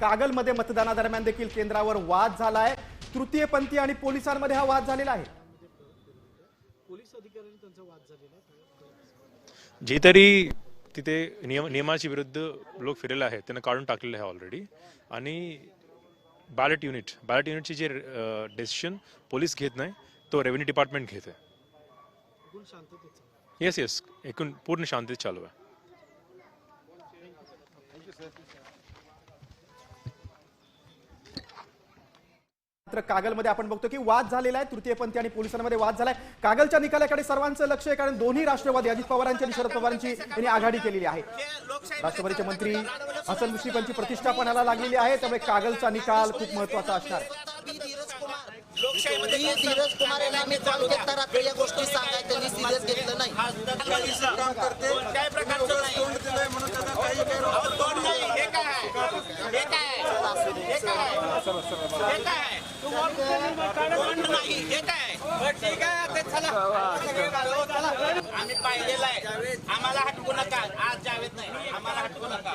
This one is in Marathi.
कागलमध्ये मतदानादरम्यान देखील केंद्रावर वाद झाला आहे तृतीयपंथी आणि पोलिसांमध्ये हा वाद झालेला आहे. जे तरी तिथे नियम नियमाच्या विरुद्ध लोक फिरलेले आहेत. त्यांना काढून टाकलेलं आहे ऑलरेडी आणि बॅलेट युनिट बॅलेट युनिटची जे डेसिशन पोलीस घेत नाही तो रेव्हेन्यू डिपार्टमेंट घेत आहे. येस येस एकूण पूर्ण शांतीत चालू आहे. मात्र कागलमध्ये आपण बघतो की वाद झालेला आहे. तृतीयपंथी आणि पोलिसांमध्ये वाद झालाय. कागलच्या निकालाकडे सर्वांचं लक्ष आहे कारण दोन्ही राष्ट्रवादी अजित पवारांची आणि शरद पवारांची यांनी आघाडी केलेली आहे. राष्ट्रवादीचे मंत्री हसन मुश्रीफांची प्रतिष्ठा पणाला लागलेली आहे त्यामुळे कागलचा निकाल खूप महत्त्वाचा असणार. आहे धीरज कुमार यांना मी केला रात्री या गोष्टी सांगाय त्यांनी सिरियस घेतलं नाही. काय प्रकारचं नाही अहो, तोंड नाही हे काय आहे? हे काय आहे? हे काय आहे? हे काय आहे? तोंड नाही हे काय आहे? बरं, ठीक आहे ते चला हो, चला. आम्ही पाहिलेलं आहे. आम्हाला हटवू नका. आज जावेत नाही. आम्हाला हटवू नका.